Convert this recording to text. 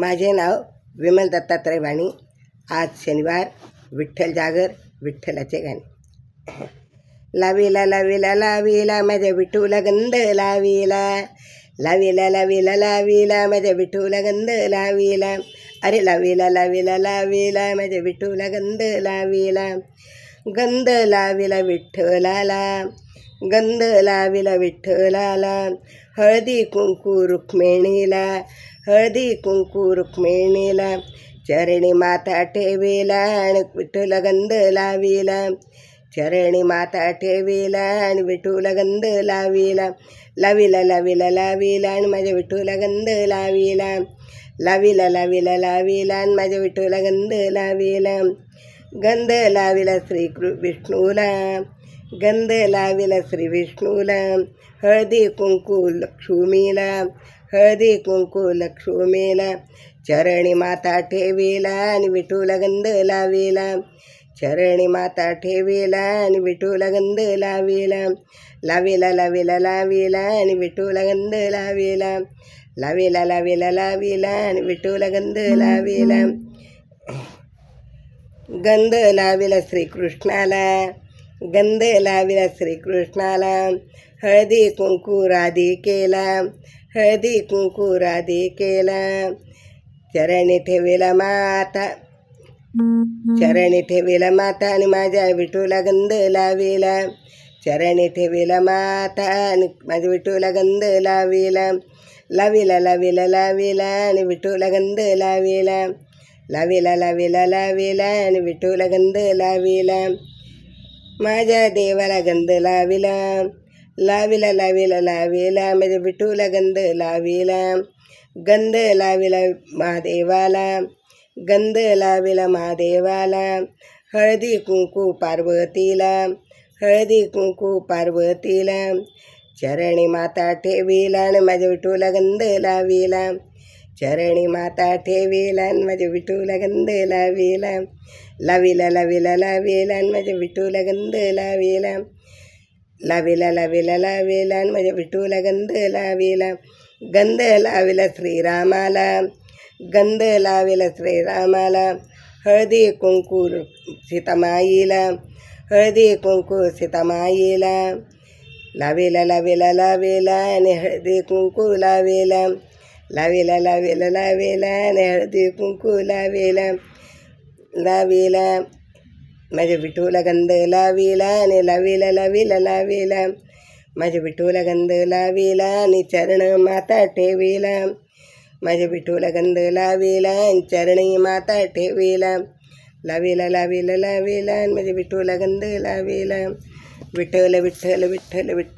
माझे नाव विमल दत्तात्रय वाणी. आज शनिवार विठ्ठल जागर विठ्ठलाचे गाणे. लावीला लावीला लावीला माझ्या विठूला गंध लावीला. लावीला लावीला लावीला माझ्या विठूला गंध लावीला. अरे लावीला लावीला लावीला माझ्या विठूला गंध लावीला. गंध लावीला विठ्ठलाला. गंध लावीला विठ्ठलाला. हळदी कुंकू रुक्मिणीला. हळदी कुंकू रुक्मिणीला चरणी माता ठेवीला आणि विठ्ठल गंध लाविला. चरणी माता ठेवीला आणि विठूला गंध लाविला. लाविला लाविला लाविला आणि माझ्या विठूला गंध लाविला. लाविला लाविला लाविला आणि माझ्या विठूला गंध लाविला. गंध लाविला श्री कृ विष्णूला गंध लाविला श्री विष्णूला. हळदी कुंकू लक्ष्मीला. हळदी कुंकू लक्ष्मीला. चरणी माता ठेवेला आणि विठूला गंध लावेला चरणी माता ठेवेला आणि विठूला गंध लावेला लावेला लावेला लावेला आणि विठूला गंध लावेला लावेला लावेला लावेला आणि विठूला गंध लावेला गंध लावेला श्रीकृष्णाला. गंध लाविला श्रीकृष्णाला हळदी कुंकू राधिकेला हळदी कुंकू राधिकेला चरणी ठेविला माता चरणी ठेविला माता आणि माझ्या विठूला गंध लावेला. चरणी ठेविला माता आणि माझ्या विठूला गंध लावेला. लावेला लावेला लावेला आणि विठूला गंध लावेला. लावेला लावेला लावेला आणि विठूला गंध लावेला. माझ्या देवाला गंध लाविला लाविला लाविला लाविला माझ्या विठूला गंध लाविला गंध लाविला महादेवाला गंध लाविला महादेवाला हळदी कुंकू पार्वतीला हळदी कुंकू पार्वतीला चरणी माता ठेविला आणि माझ्या विठूला गंध लाविला चरणी माता ठेविला माझ्या विठूला गंध लाविला. लाविला लाविला लाविला माझ्या विठूला गंध लाविला. लाविला लाविला लाविला माझ्या विठूला गंध लाविला. गंध लाविला श्रीरामाला गंध लाविला श्रीरामाला. हळदी कुंकू सीतामाईला हळदी कुंकू सीतामाईला. लावेला लावेला लावेला आणि हळदी कुंकू लावेला. लावेला लावेला लावेला आणि कुंकू लावेला लावेला माझ्या विठोला गंध लावेला आणि लावेला लावेला लावेला माझ्या विठोला गंध लावेला आणि चरण माता ठेविला माझ्या विठूला गंध लावेला आणि चरणी माता ठेवेला लावेला लावेला लावेला माझ्या विठूला गंध लावेला विठ्ठल विठ्ठल विठ्ठल विठ्ठल.